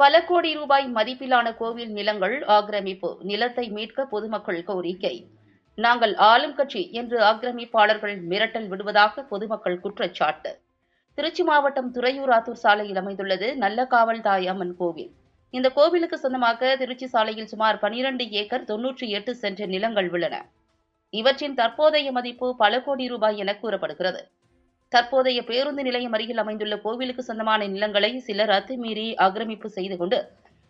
பல கோடி ரூபாய் மதிப்பிலான கோவில் நிலங்கள் ஆக்கிரமிப்பு நிலத்தை மீட்க பொதுமக்கள் கோரிக்கை. நாங்கள் ஆளும் கட்சி என்று ஆக்கிரமிப்பாளர்கள் மிரட்டல் விடுவதாக பொதுமக்கள் குற்றச்சாட்டு. திருச்சி மாவட்டம் துறையூராத்தூர் சாலையில் அமைந்துள்ளது நல்ல காவல் தாய் அம்மன் கோவில். இந்த கோவிலுக்கு சொந்தமாக திருச்சி சாலையில் சுமார் 12 ஏக்கர் தொன்னூற்றி எட்டு சென்ற நிலங்கள் உள்ளன. இவற்றின் தற்போதைய மதிப்பு பல கோடி ரூபாய் என கூறப்படுகிறது. தற்போதைய பேருந்து நிலையம் அருகில் அமைந்துள்ள கோவிலுக்கு சொந்தமான நிலங்களை சிலர் அத்துமீறி ஆக்கிரமிப்பு செய்து கொண்டு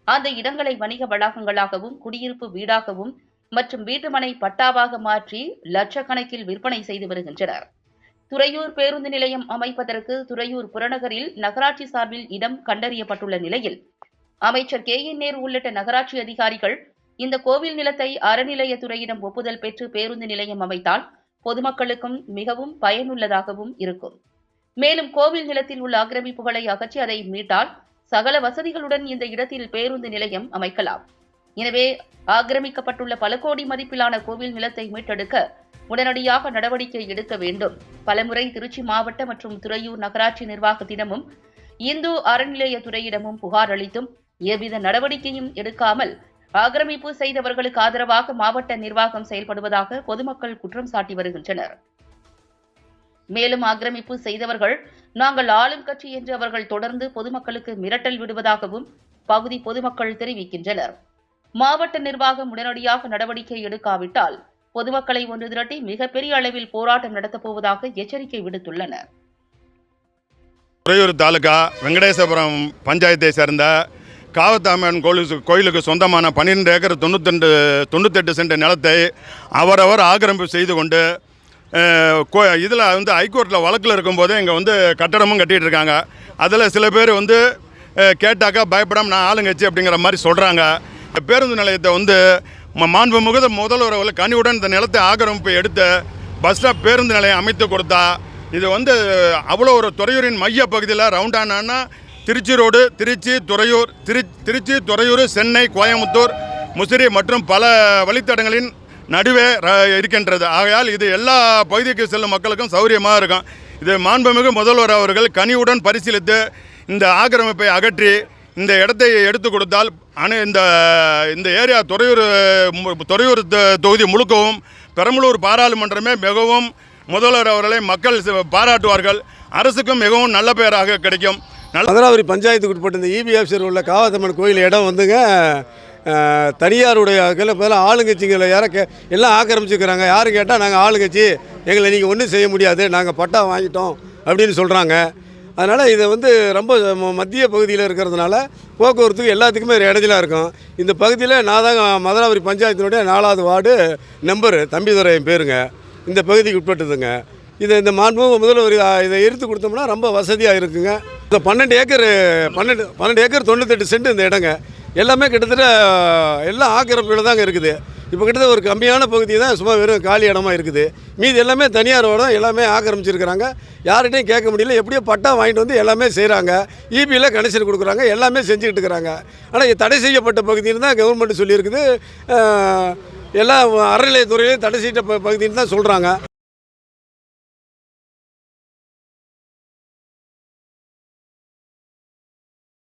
அந்த இடங்களை வணிக வளாகங்களாகவும் குடியிருப்பு வீடாகவும் மற்றும் வீட்டுமனை பட்டாவாக மாற்றி லட்சக்கணக்கில் விற்பனை செய்து வருகின்றனர். துறையூர் பேருந்து நிலையம் அமைப்பதற்கு துறையூர் புறநகரில் நகராட்சி சார்பில் இடம் கண்டறியப்பட்டுள்ள நிலையில் அமைச்சர் கே என் நேரு உள்ளிட்ட நகராட்சி அதிகாரிகள் இந்த கோவில் நிலத்தை அறநிலையத்துறையிடம் ஒப்புதல் பெற்று பேருந்து நிலையம் அமைத்தால் பொதுமக்களுக்கும் மிகவும் பயனுள்ளதாகவும் இருக்கும். மேலும் கோவில் நிலத்தில் உள்ள ஆக்கிரமிப்புகளை அகற்றி அதை மீட்டால் சகல வசதிகளுடன் இந்த இடத்தில் பேருந்து நிலையம் அமைக்கலாம். எனவே ஆக்கிரமிக்கப்பட்டுள்ள பல கோடி மதிப்பிலான கோவில் நிலத்தை மீட்டெடுக்க உடனடியாக நடவடிக்கை எடுக்க வேண்டும். பலமுறை திருச்சி மாவட்ட மற்றும் துறையூர் நகராட்சி நிர்வாகத்திடமும் இந்து அறநிலையத்துறையிடமும் புகார் அளித்தும் எவ்வித நடவடிக்கையும் எடுக்காமல் ஆக்கிரமிப்பு செய்தவர்களுக்கு ஆதரவாக மாவட்ட நிர்வாகம் செயல்படுவதாக பொதுமக்கள் குற்றம் சாட்டி வருகின்றனர். மேலும் ஆக்கிரமிப்பு செய்தவர்கள் நாங்கள் ஆளும் கட்சி என்று அவர்கள் தொடர்ந்து பொதுமக்களுக்கு மிரட்டல் விடுவதாகவும் பகுதி பொதுமக்கள் தெரிவிக்கின்றனர். மாவட்ட நிர்வாகம் உடனடியாக நடவடிக்கை எடுக்காவிட்டால் பொதுமக்களை ஒன்று திரட்டி மிகப்பெரிய அளவில் போராட்டம் நடத்தப்போவதாக எச்சரிக்கை விடுத்துள்ளனர். துறையூர் தாலுகா வெங்கடேசபுரம் பஞ்சாயத்தை சேர்ந்த காவத்தாமன் கோயிலுக்கு கோயிலுக்கு சொந்தமான பன்னிரெண்டு ஏக்கர் தொண்ணூத்தெண்டு தொண்ணூத்தெட்டு சென்ட் நிலத்தை அவரவர் ஆக்கிரமிப்பு செய்து கொண்டு கோ இதில் வந்து ஹைகோர்ட்டில் வழக்கில் இருக்கும்போதே இங்கே வந்து கட்டடமும் கட்டிகிட்டு இருக்காங்க அதில் சில பேர் வந்து கேட்டாக்கா பயப்படாமல் நான் ஆளுங்கட்சி அப்படிங்கிற மாதிரி சொல்கிறாங்க பேருந்து நிலையத்தை வந்து மாண்பு முகத முதல்வர் கனிவுடன் இந்த நிலத்தை ஆக்கிரமிப்பு எடுத்து பஸ் ஸ்டாப் பேருந்து நிலையம் அமைத்து கொடுத்தா இது வந்து அவ்வளோ ஒரு துறையூரின் மைய பகுதியில் ரவுண்டானா திருச்சி ரோடு திருச்சி துறையூர் திரு திருச்சி துறையூர் சென்னை கோயம்புத்தூர் முசிறி மற்றும் பல வழித்தடங்களின் நடுவே ர- இருக்கின்றது. ஆகையால் இது எல்லா பகுதிக்கு செல்லும் மக்களுக்கும் சௌரியமாக இருக்கும். இது மாண்புமிகு முதல்வர் அவர்கள் கனிவுடன் பரிசீலித்து இந்த ஆக்கிரமிப்பை அகற்றி இந்த இடத்தை எடுத்து கொடுத்தால் அணு இந்த இந்த ஏரியா துறையூர் துறையூர் தொகுதி முழுக்கவும் பெரம்பலூர் பாராளுமன்றமே மிகவும் முதல்வர் அவர்களை மக்கள் பாராட்டுவார்கள். அரசுக்கும் மிகவும் நல்ல பெயராக கிடைக்கும். மதுராவரி பஞ்சாயத்துக்கு உட்பட்ட இந்த இபி ஆஃபீஸர் உள்ள காவாத்தம்மன் கோயில் இடம் வந்துங்க. தனியாருடைய பதில் ஆளுங்கட்சிங்களை யாரை கே எல்லாம் ஆக்கிரமிச்சுக்கிறாங்க. யார் கேட்டால் நாங்கள் ஆளுங்கட்சி. எங்களை நீங்கள் ஒன்றும் செய்ய முடியாது. நாங்கள் பட்டா வாங்கிட்டோம் அப்படின்னு சொல்கிறாங்க அதனால் இதை வந்து ரொம்ப மத்திய பகுதியில் இருக்கிறதுனால போக்குவரத்துக்கு எல்லாத்துக்குமே ஒரு இடைஞ்சலாக இருக்கும். இந்த பகுதியில் நான் தாங்க மதுராவரி பஞ்சாயத்தினுடைய நாலாவது வார்டு நம்பரு தம்பிதுரை என் பேருங்க. இந்த பகுதிக்கு உட்பட்டதுங்க. இதை இந்த மாண்பு முதல்வர் இதை- இதை எடுத்து கொடுத்தோம்னா ரொம்ப வசதியாக இருக்குங்க. இந்த பன்னெண்டு ஏக்கர் பன்னெண்டு பன்னெண்டு ஏக்கர் தொண்ணூத்தெட்டு சென்ட் இந்த இடங்க. எல்லாமே கிட்டத்தட்ட எல்லாம் ஆக்கிரமிப்பில் தாங்க இருக்குது. இப்போ கிட்டத்தட்ட ஒரு கம்மியான பகுதி தான் சும்மா வெறும் காலி இடமா இருக்குது. மீதி எல்லாமே தனியார் இடம் எல்லாமே ஆக்கிரமிச்சிருக்கிறாங்க. யார்கிட்டையும் கேட்க முடியல. எப்படியோ பட்டா வாங்கிட்டு வந்து எல்லாமே செய்கிறாங்க இபியில் கனெக்ஷன் கொடுக்குறாங்க. எல்லாமே செஞ்சுக்கிட்டு இருக்கிறாங்க. ஆனால் தடை செய்யப்பட்ட பகுதின்னு தான் கவர்மெண்ட் சொல்லியிருக்குது. எல்லா அறநிலையத்துறையிலையும் தடை செய்யப்பட்ட பகுதின்னு தான் சொல்கிறாங்க